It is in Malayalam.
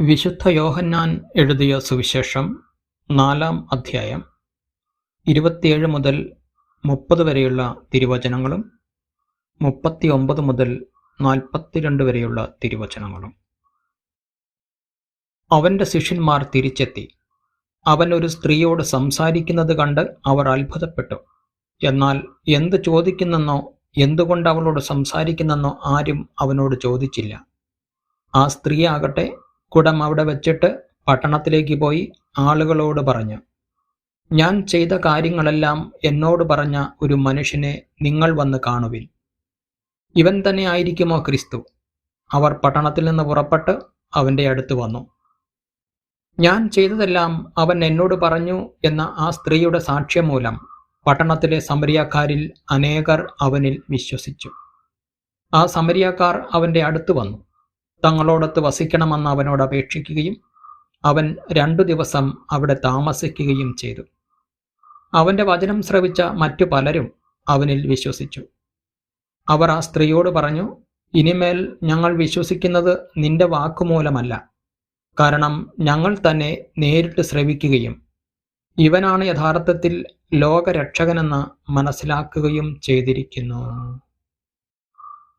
വിശുദ്ധ യോഹന്നാൻ എഴുതിയ സുവിശേഷം നാലാം അധ്യായം ഇരുപത്തിയേഴ് മുതൽ മുപ്പത് വരെയുള്ള തിരുവചനങ്ങളും മുപ്പത്തി ഒമ്പത് മുതൽ നാൽപ്പത്തിരണ്ട് വരെയുള്ള തിരുവചനങ്ങളും. അവന്റെ ശിഷ്യന്മാർ തിരിച്ചെത്തി. അവൻ ഒരു സ്ത്രീയോട് സംസാരിക്കുന്നത് കണ്ട് അവർ അത്ഭുതപ്പെട്ടു. എന്നാൽ എന്ത് ചോദിക്കുന്നെന്നോ എന്തുകൊണ്ട് അവളോട് സംസാരിക്കുന്നെന്നോ ആരും അവനോട് ചോദിച്ചില്ല. ആ സ്ത്രീയാകട്ടെ കുടം അവിടെ വെച്ചിട്ട് പട്ടണത്തിലേക്ക് പോയി ആളുകളോട് പറഞ്ഞു ഞാൻ ചെയ്ത കാര്യങ്ങളെല്ലാം എന്നോട് പറഞ്ഞ ഒരു മനുഷ്യനെ നിങ്ങൾ വന്ന് കാണുവിൻ. ഇവൻ തന്നെ ആയിരിക്കുമോ ക്രിസ്തു? അവർ പട്ടണത്തിൽ നിന്ന് പുറപ്പെട്ട് അവന്റെ അടുത്ത് വന്നു. ഞാൻ ചെയ്തതെല്ലാം അവൻ എന്നോട് പറഞ്ഞു എന്ന ആ സ്ത്രീയുടെ സാക്ഷ്യം മൂലം പട്ടണത്തിലെ സമരിയാക്കാരിൽ അനേകർ അവനിൽ വിശ്വസിച്ചു. ആ സമരിയാക്കാർ അവന്റെ അടുത്ത് വന്നു. തങ്ങളോടൊത്ത് വസിക്കണമെന്ന് അവനോട് അപേക്ഷിക്കുകയും അവൻ രണ്ടു ദിവസം അവിടെ താമസിക്കുകയും ചെയ്തു. അവന്റെ വചനം ശ്രവിച്ച മറ്റു പലരും അവനിൽ വിശ്വസിച്ചു. അവർ ആ സ്ത്രീയോട് പറഞ്ഞു ഇനിമേൽ ഞങ്ങൾ വിശ്വസിക്കുന്നത് നിന്റെ വാക്കുമൂലമല്ല. കാരണം ഞങ്ങൾ തന്നെ നേരിട്ട് ശ്രവിക്കുകയും ഇവനാണ് യഥാർത്ഥത്തിൽ ലോകരക്ഷകനെന്ന് മനസ്സിലാക്കുകയും ചെയ്തിരിക്കുന്നു.